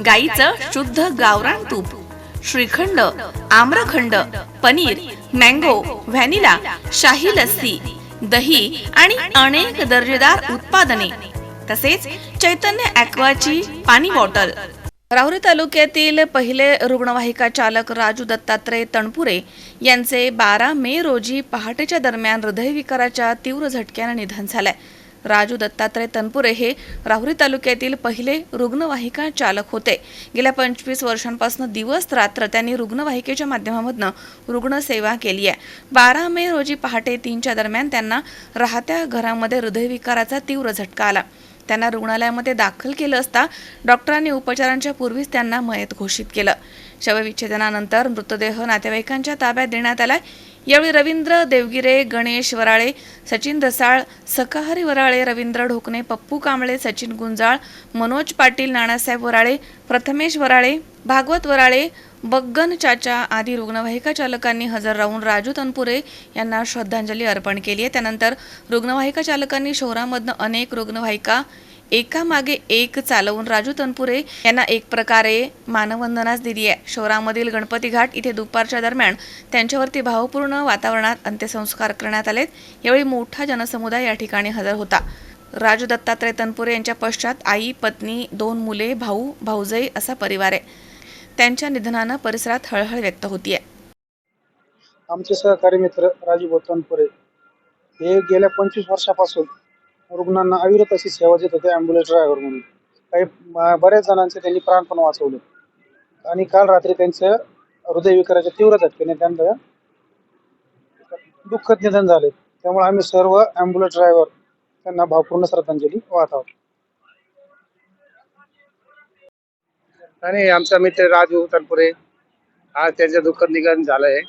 गाईचं शुद्ध गावरान तूप श्रीखंड आम्रखंड पनीर मँगो व्हॅनिला शाही लस्सी दही आणि अनेक दर्जेदार उत्पादने. तसेच चैतन्य ॲक्वाची पाणी बॉटल. राहुरी तालुक्यातील पहिले रुग्णवाहिका चालक राजू दत्तात्रय तणपुरे यांचे बारा मे रोजी पहाटेच्या दरम्यान हृदयविकाराच्या तीव्र झटक्यानं निधन झालंय. राजू दत्तात्रय तनपुरे हे राहुरी तालुक्यातील पहिले रुग्णवाहिका चालक होते. गेल्या पंचवीस वर्षांपासून दिवस रात्र त्यांनी रुग्णवाहिकेच्या माध्यमामधनं रुग्णसेवा केली आहे. बारा मे रोजी पहाटे तीनच्या दरम्यान त्यांना राहत्या घरामध्ये हृदयविकाराचा तीव्र झटका आला. त्यांना रुग्णालयामध्ये दाखल केलं असता डॉक्टरांनी उपचारांच्या पूर्वीच त्यांना मयत घोषित केलं. शवविच्छेदनानंतर मृतदेह नातेवाईकांच्या ताब्यात देण्यात आला यावेळी रवींद्र देवगिरे गणेश वराळे सचिन रसाळ सकाहरी वराळे रवींद्र ढोकणे पप्पू कांबळे सचिन गुंजाळ मनोज पाटील नानासाहेब वराळे प्रथमेश वराळे भागवत वराळे बग्गन चाचा आदी रुग्णवाहिका चालकांनी हजर राहून राजू तनपुरे यांना श्रद्धांजली अर्पण केली आहे. त्यानंतर रुग्णवाहिका चालकांनी शहरामधनं अनेक रुग्णवाहिका एकामागे एक चालवून राजू तनपुरे यांना एक प्रकारे मानवंदनाच दिली आहे. शहरामधील गणपती घाट इथे दुपारच्या दरम्यान त्यांच्यावरती भावपूर्ण वातावरणात अंत्यसंस्कार करण्यात आलेत. यावेळी मोठा जनसमुदाय या ठिकाणी हजर होता. राजू दत्तात्रय तनपुरे यांच्या पश्चात आई पत्नी दोन मुले भाऊ भाऊजई असा परिवार आहे. त्यांच्या निधनानं परिसरात हळहळ व्यक्त होतीये. आमचे सहकारी मित्र राजू बोतनपुरे हे गेल्या पंचवीस वर्षापासून रुग्णांना अविरत अशी सेवा देत होते ॲम्ब्युलन्स ड्रायव्हर म्हणून. काही बऱ्याच जणांचे त्यांनी प्राण पण वाचवले. आणि काल रात्री त्यांचं हृदयविकाराच्या तीव्र झटक्याने त्यांना दुःखद निधन झाले. त्यामुळे आम्ही सर्व ॲम्ब्युलन्स ड्रायव्हर त्यांना भावपूर्ण श्रद्धांजली वाहत आहोत आणि आमचा मित्र राजू तनपुरे आज त्यांचं दुःखद निधन झालंय.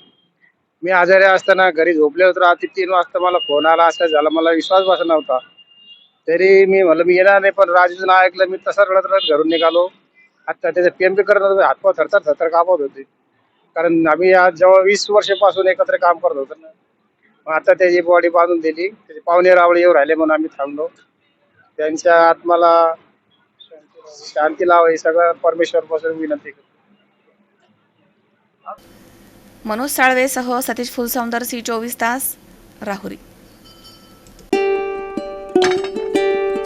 मी आजारी असताना घरी झोपले होतो. रात्री तीन वाजता मला फोन आला. असं झाला. मला विश्वास बसला नव्हता. तरी मी म्हणलं मी येणार नाही पण राजूचं नाव ऐकलं मी तसं रडत रडत घरून निघालो. आता त्याचं पीएमपी करत होतो हातपाव थरथर थरथर कापत होते. कारण आम्ही आज जवळ वीस वर्षापासून एकत्र काम करत होतो ना. मग आता त्याची बॉडी बांधून दिली. त्याचे पाहुणे रावळे येऊ राहिले म्हणून आम्ही थांबलो. त्यांच्या आत्माला शांती लाव हे सगळं परमेश्वर पासून विनंती करतो. मनोज साळवेसह सतीश फुलसौंदर सी चोवीस तास राहुरी.